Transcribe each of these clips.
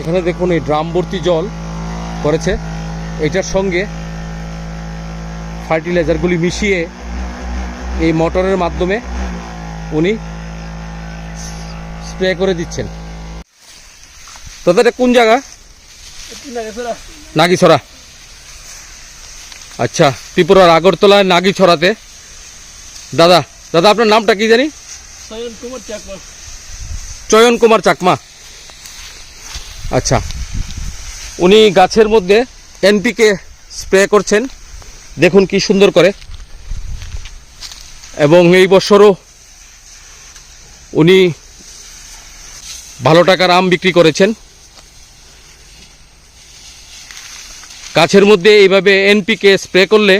এখানে দেখুন এই ড্রাম ভর্তি জল করেছে। এটার সঙ্গে ফার্টিলাইজারগুলি মিশিয়ে এই মোটরের মাধ্যমে উনি স্প্রে করে দিচ্ছেন। দাদা এটা কোন জায়গা? নাগিছড়া। আচ্ছা ত্রিপুরার আগরতলায় নাগিছড়াতে। দাদা দাদা আপনার নামটা কি জানি? সয়ন কুমার চাকমা। চয়ন কুমার চাকমা। আচ্ছা। উনি গাছের মধ্যে এনপিকে স্প্রে করছেন। দেখুন কি সুন্দর করে। এবং এই বছরও উনি ভালো টাকার আম বিক্রি করেছেন। গাছের মধ্যে এইভাবে এনপিকে স্প্রে করলে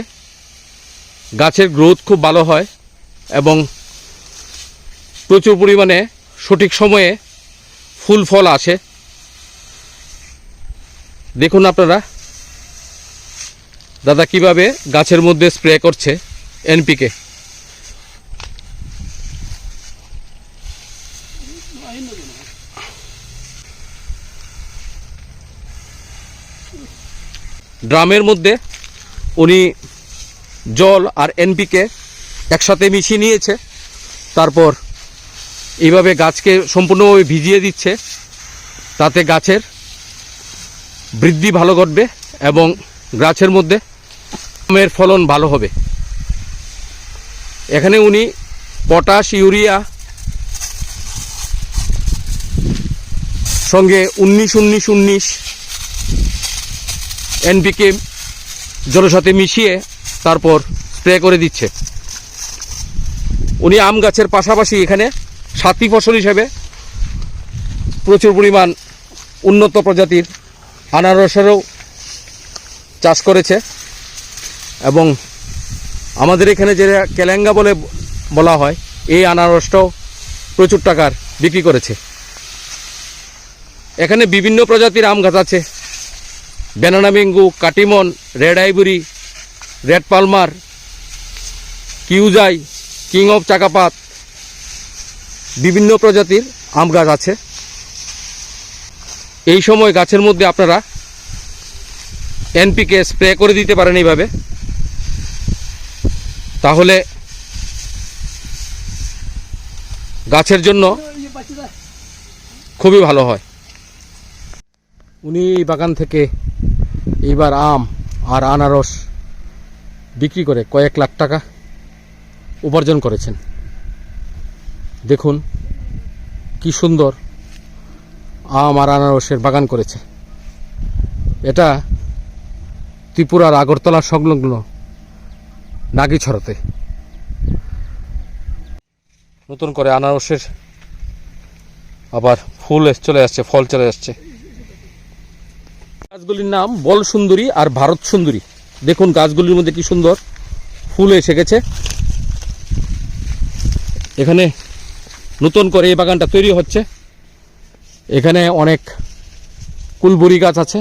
গাছের গ্রোথ খুব ভালো হয় এবং প্রচুর পরিমাণে সঠিক সময়ে ফুল ফল আসে। দেখুন আপনারা। দাদা কীভাবে গাছের মধ্যে স্প্রে করছে এনপিকে ড্রামের মধ্যে উনি জল আর এনপিকে একসাথে মিশিয়ে নিয়েছে। তারপর এইভাবে গাছকে সম্পূর্ণভাবে ভিজিয়ে দিচ্ছে। তাতে গাছের বৃদ্ধি ভালো ঘটবে এবং গাছের মধ্যে আমের ফলন ভালো হবে। এখানে উনি পটাশ, ইউরিয়া সঙ্গে উনিশ উনিশ উনিশ এনপিকে জলের সাথে মিশিয়ে তারপর স্প্রে করে দিচ্ছে। উনি আম গাছের পাশাপাশি এখানে সাথী ফসল হিসেবে প্রচুর পরিমাণ উন্নত প্রজাতির আনারসেরও চাষ করেছে এবং আমাদের এখানে যে কেলেঙ্গা বলে বলা হয়, এই আনারসটাও প্রচুর টাকার বিক্রি করেছে। এখানে বিভিন্ন প্রজাতির আম গাছ আছে। Banana mango, Katimon, red ivory, red palmer, কিউজাই, king of চাকাপাত, বিভিন্ন প্রজাতির আম গাছ আছে। এই সময় গাছের মধ্যে আপনারা এনপিকে স্প্রে করে দিতে পারেন এইভাবে। তাহলে গাছের জন্য খুবই ভালো হয়। উনি এই বাগান থেকে এইবার আম আর আনারস বিক্রি করে কয়েক লাখ টাকা উপার্জন করেছেন। দেখুন কি সুন্দর আম আর আনারসের বাগান করেছে। এটা ত্রিপুরার আগরতলা সংলগ্ন নাগিছড়াতে। নতুন করে আনারসের আবার ফুল চলে আসছে, ফল চলে আসছে। গাছগুলির নাম বল সুন্দরী আর ভারত সুন্দরী দেখুন গাছগুলির মধ্যে কি সুন্দর ফুল এসে গেছে। এখানে নতুন করে এই বাগানটা তৈরি হচ্ছে। এখানে অনেক কুলবুরি গাছ আছে।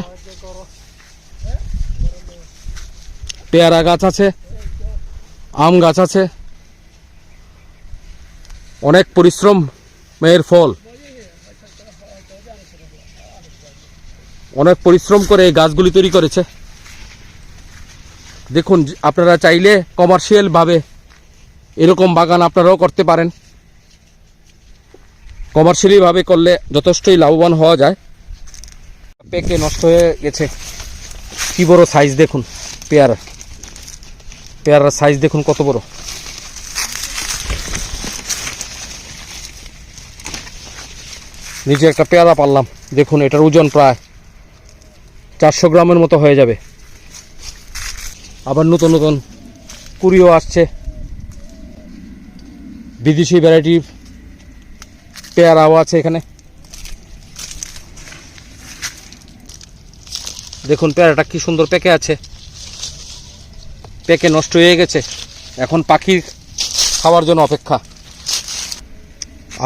পেয়ারা গাছ আছে। আম গাছ আছে। অনেক পরিশ্রম এর ফল। অনেক পরিশ্রম করে এই গাছগুলি তৈরি করেছে। দেখুন, আপনারা চাইলে কমার্শিয়ালভাবে এরকম বাগান আপনারাও করতে পারেন। কমার্শিয়ালি ভাবে করলে যথেষ্টই লাভবান হওয়া যায়। পেকে নষ্ট হয়ে গেছে। কি বড় সাইজ দেখুন, পেয়ারা। পেয়ারার সাইজ দেখুন কত বড়। নিচে একটা পেয়ারা পারলাম দেখুন এটার ওজন প্রায় চারশো গ্রামের মতো হয়ে যাবে। আবার নতুন নতুন কুড়িও আসছে। বিদেশি ভ্যারাইটি পেয়ারাও আছে এখানে। দেখুন পেয়ারাটা কি সুন্দর পেকে আছে। পেকে নষ্ট হয়ে গেছে। এখন পাখির খাওয়ার জন্য অপেক্ষা।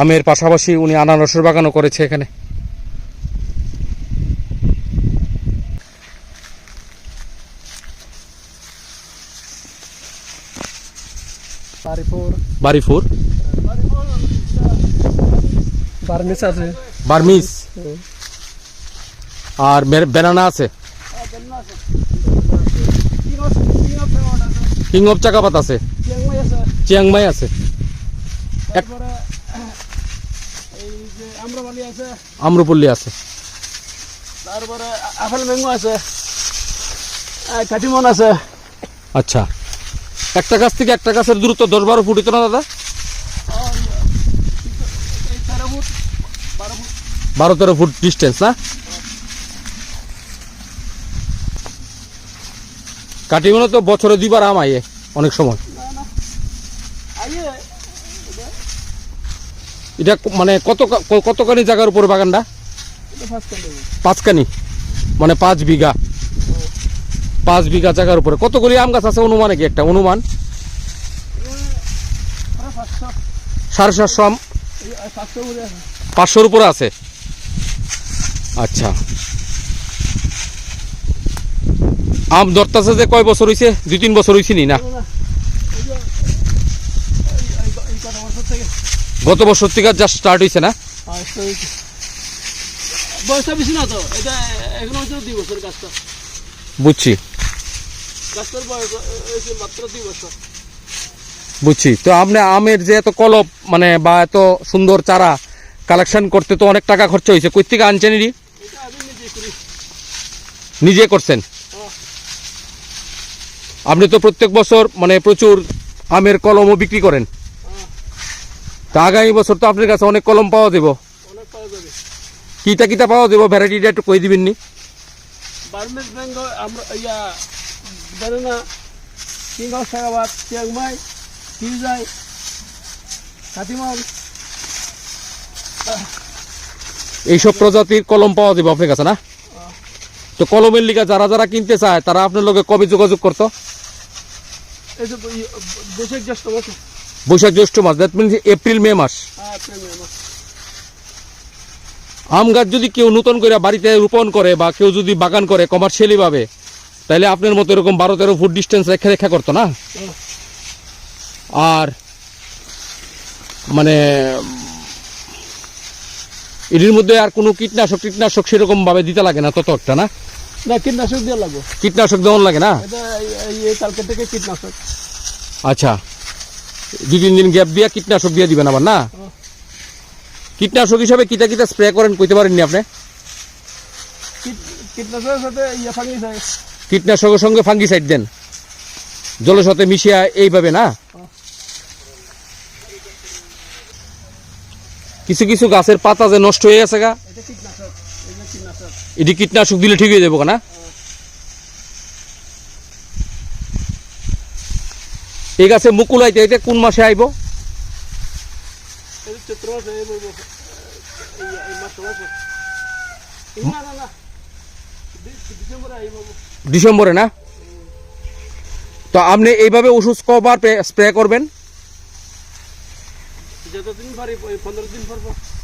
আমের পাশাপাশি উনি আনারসের বাগানও করেছে এখানে। বারিপুর বাড়িফুর বার্মিস আছে। বার্মিস? আর ব্যানানা আছে। কিং অফ চাকাপাত আছে। চিয়াংমাই আছে আম্রপল্লী আছে। তারপরে আপেল ম্যাঙ্গো আছে। কাটিমন আছে আচ্ছা। একটা গাছ থেকে একটা গাছের দূরত্ব দশ বারো ফুট না দাদা আর এই তেরো ফুট বারো ফুট বারো তেরো ফুট ডিস্টেন্স না? কাটিগুলো তো বছরে দুইবার আম আইয়ে অনেক সময়। এটা মানে কত কতখানি জায়গার উপরে বাগানটা? পাঁচখানি। মানে পাঁচ বিঘা। পাঁচ বিঘা জায়গার উপরে। কতগুলি আম গাছ আছে অনুমানে কি একটা? অনুমান? সাড়ে সাতশো পাঁচশোর উপরে আছে? আচ্ছা। আম ধরতেছে যে কয় বছর হয়েছে দুই তিন বছর হয়েছে নি না? গত বছর থেকে জাস্ট স্টার্ট হয়েছে না? তো এই যে। বয়সটা বেশি না তো? এটা এখন হচ্ছে দুই বছর গাছটা। বুঝছি। গাছটার বয়স মাত্র দুই বছর। বুঝছি। তো আপনি আমের যে এত কলপ মানে বা এত সুন্দর চারা কালেকশন করতে তো অনেক টাকা খরচা হয়েছে কই থেকে আনছেন নিজে করছেন। আপনি তো প্রত্যেক বছর মানে প্রচুর আমের কলমও বিক্রি করেন। তা আগামী বছর তো আপনার কাছে অনেক কলম পাওয়া দেব অনেক পাওয়া যাবে। কিটা কিটা পাওয়া দেব ভ্যারাইটিটা একটু কই দিবেন নি? ব্যাঙ্গ আমরা ইয়া বেরোনা সাগাবাদ চিয়াংমাই এইসব প্রজাতির কলম পাওয়া যাবে আপনার কাছে না? তো কলমের লিগা যারা যারা কিনতে চায় তারা আপনার লগে কবে যোগাযোগ করতো? বৈশাখ জ্যৈষ্ঠ মাসে। দ্যাট মিনস এপ্রিল মে মাস। আম গাছ যদি কেউ নতুন করে বাড়িতে রোপণ করে বা কেউ যদি বাগান করে কমার্শিয়ালি ভাবে তাহলে আপনার মতো এরকম বারো তেরো ফুট ডিস্টেন্স রেখে রেখা করতো না? হ্যাঁ। আর মানে এটির মধ্যে আর কোনো কীটনাশক কীটনাশক সেরকম ভাবে দিতে লাগে না তত একটা না? না কীটনাশক দিয়ে লাগবে। কীটনাশক দেওয়ান লাগে না? কালকে থেকে কীটনাশক। আচ্ছা। দুই তিন দিন গ্যাপ দিয়ে কীটনাশক দিয়ে দিবেন আবার না? কীটনাশক হিসাবে কিটা কিটা স্প্রে করেন কইতে পারেননি আপনি? কীট- কীটনাশকের সাথে ইয়ে কীটনাশকের সঙ্গে ফাঙ্গিসাইড দেন। জলের সাথে মিশিয়ে এইভাবে না? কিছু কিছু গাছের পাতা যে নষ্ট হয়ে গেছে গা। এটা কীটনাশক দিলে ঠিক হয়ে যাব না? এই গাছে মুকুল আইতে এটা কোন মাসে আইব? ডিসেম্বরে না? তো আপনি এইভাবে ওষুধ কবার স্প্রে করবেন?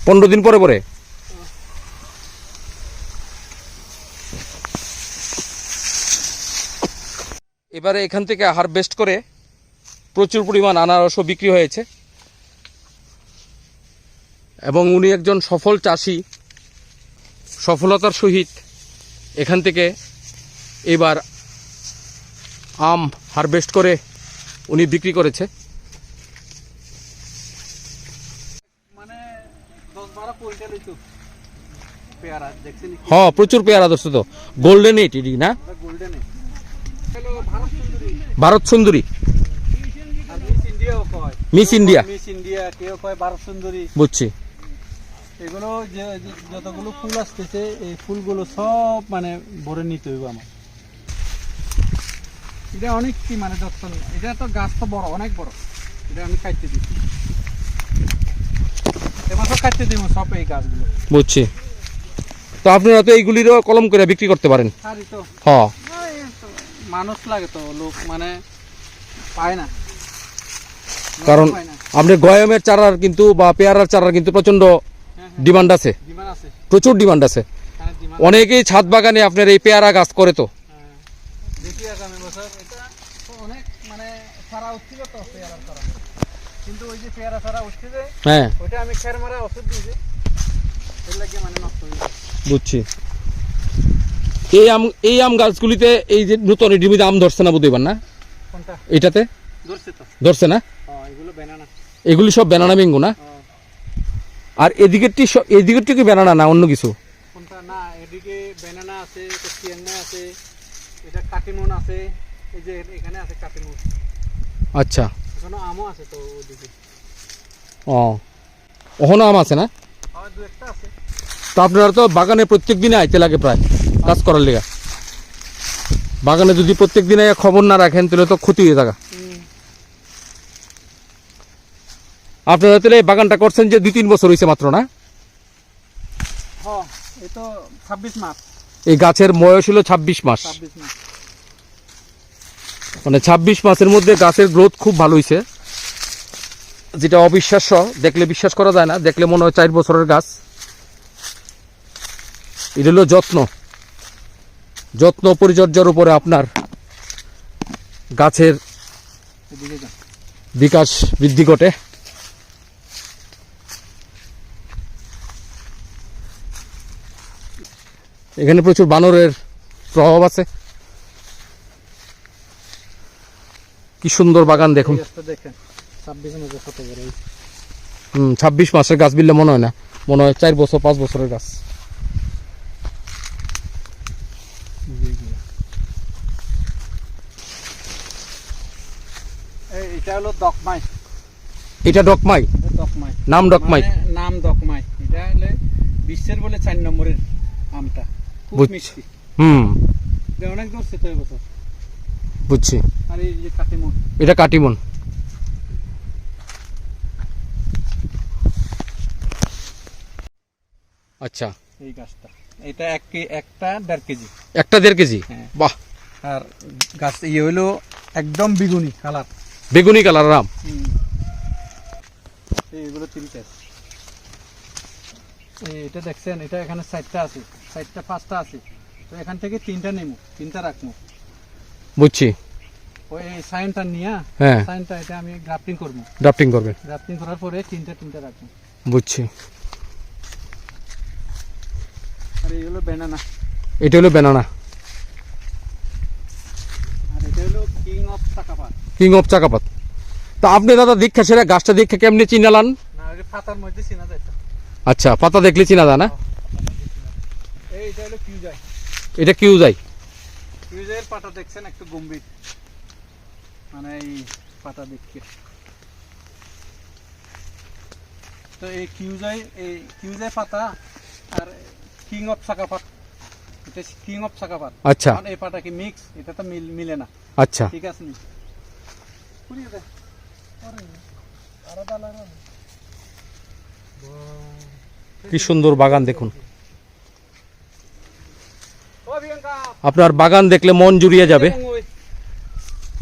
পনেরো দিন পর পর? এবারে এখান থেকে হারভেস্ট করে প্রচুর পরিমাণ আনারসও বিক্রি হয়েছে। এবং উনি একজন সফল চাষি, সফলতার সহিত এখান থেকে এবার আম হারভেস্ট করে উনি বিক্রি করেছে মানে দশ বারো কুইন্টাল হইতো পেয়ারা দেখছেন হ্যাঁ প্রচুর পেয়ারা দোস্ত তো। গোল্ডেন এইট এটি না? ভারত সুন্দরী। মিস ইন্ডিয়াও কয়। মিস ইন্ডিয়া মিস ইন্ডিয়া কেউ কয় ভারত সুন্দরী। বুঝছি। এগুলো যে যতগুলো ফুল আসতেছে এই ফুলগুলো সব মানে ভরে নিতে হইব আমার। এটা অনেক কি মানে যত্ন এটা তো গাছ তো বড় অনেক বড়। এটা আমি কাটতে দিই এবছর কাটতে দিব সব এই গাছগুলো বুঝছি। তো আপনারা তো এইগুলিরও কলম করে বিক্রি করতে পারেন? হ্যাঁ। মানুষ লাগে তো লোক মানে পায় না। কারণ আপনি গয়ামের চারার কিন্তু বা পেয়ারার চারার কিন্তু প্রচণ্ড হ্যাঁ হ্যাঁ। ডিমান্ড আছে। প্রচুর ডিমান্ড আছে। অনেকেই ছাদ বাগানে আপনার এই পেয়ারা গাছ করে তো। দেখি আগামী বছর। তো অনেক মানে সারা উঠছিল তো পেয়ারার সারা কিন্তু ওই যে পেয়ারা সারা উঠছে যে হ্যাঁ। ওইটা আমি খের মারা ওষুধ দিয়েছি। এর লাগে মানে নষ্ট হয়ে বুঝছি। এই আম এই আম গাছগুলিতে এই যে নতুন মধ্যে আম ধরছে না বুঝতে না? কোনটা? এটাতে? ধরছে তো। ধরছে না? এগুলো ব্যানানা এগুলি সব ব্যানানা ম্যাঙ্গো না? আর এদিকেরটি সব এদিকেরটি কি ব্যানানা না অন্য কিছু? কোনটা? না এদিকে ব্যানানা আছে এটা কাটিমন আছে এই যে এখানে আছে কাটিমন। আচ্ছা। এখনও আমও আছে তো ওদিকে। ও। ওখানে আম আছে না? তো আপনারা তো বাগানে প্রত্যেক দিনে আইতে লাগে প্রায় কাজ করার লেগা। বাগানে যদি প্রত্যেক দিনে খবর না রাখেন তাহলে তো ক্ষতি হয়ে থাকা আপনারা তাহলে এই বাগানটা করছেন যে দুই তিন বছর হয়েছে মাত্র না? এই ছাব্বিশ মাস। এই গাছের বয়স হলো ছাব্বিশ মাস। ছাব্বিশ মাস। মানে ছাব্বিশ মাসের মধ্যে গাছের গ্রোথ খুব ভালো হয়েছে যেটা অবিশ্বাস্য, দেখলে বিশ্বাস করা যায় না, দেখলে মনে হয় চার বছরের গাছ। এটা হলো যত্ন। যত্ন পরিচর্যার উপরে আপনার গাছের বিকাশ বৃদ্ধি ঘটে। এখানে প্রচুর বানরের প্রভাব আছে। কি সুন্দর বাগান দেখুন। দেখেন। ছাব্বিশ মাসে কত বড় হুম ছাব্বিশ মাসের গাছ বিললে মনে হয় না। মনে হয় চার বছর পাঁচ বছরের গাছ। এটা হলো দকমাই। এটা ডকমাই নাম ডকমাই মানে নাম এটা হলে বিশ্বের বলে চার নম্বরের আমটা। খুব বুঝছি। মিষ্টি। হুম। অনেক বুঝছি। আর এই যে কাটিমন। এটা কাটিমন। আচ্ছা। এই গাছটা। এটা এক একটা দেড় কেজি। একটা দেড় কেজি? হ্যাঁ। বাহ। আর গাছ ইয়ে হলো একদম বিগুনি কালার। বেগুনি কালার রাম। এইগুলো তিনটে এটা দেখছেন এটা এখানে চারটা আছে। চারটা পাঁচটা আছে। তো এখান থেকে তিনটা নেব তিনটা রাখব বুঝছি। ওই সাইনটা নিয়ে হ্যাঁ। সাইনটা এটা আমি গ্রাফটিং করব। ড্রাফটিং করবেন গ্রাফটিং করার পরে তিনটা তিনটা রাখব। বুঝছি। আর এই হলো ব্যানানা এটা হলো বেনানা আর এটা হলো king of Chakapat king of Chakapat. তা আপনি দাদা দীক্ষা সেরা গাছটা দীক্ষা কেমনি চিনালান? না ওই পাতার মধ্যে চিনা যায় আচ্ছা পাতা দেখলে চিনা যায় না? এটা কিউ যায় পাতা দেখছেন? একটু গম্ভীর। মানে এই পাতা দেখতে। তো এই কিউজাই এই কিউজাই পাতা আর কিং অফ সাকাপাত এটা কিং অফ সাকাপাত আচ্ছা। আর এই পাতা কি মিক্স এটা তো মিল না আচ্ছা। ঠিক আছে নি? পুড়িয়ে দে। কি সুন্দর বাগান দেখুন। আপনার বাগান দেখলে মন জুড়িয়ে যাবে।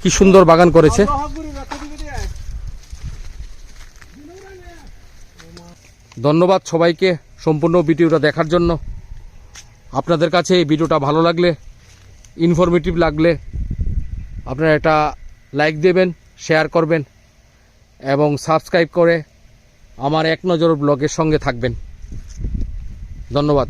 কি সুন্দর বাগান করেছে। ধন্যবাদ সবাইকে সম্পূর্ণ ভিডিওটা দেখার জন্য। আপনাদের কাছে এই ভিডিওটা ভালো লাগলে ইনফরমেটিভ লাগলে, আপনারা এটা লাইক দেবেন শেয়ার করবেন, এবং সাবস্ক্রাইব করে আমার এক নজর ব্লগের সঙ্গে থাকবেন। ধন্যবাদ।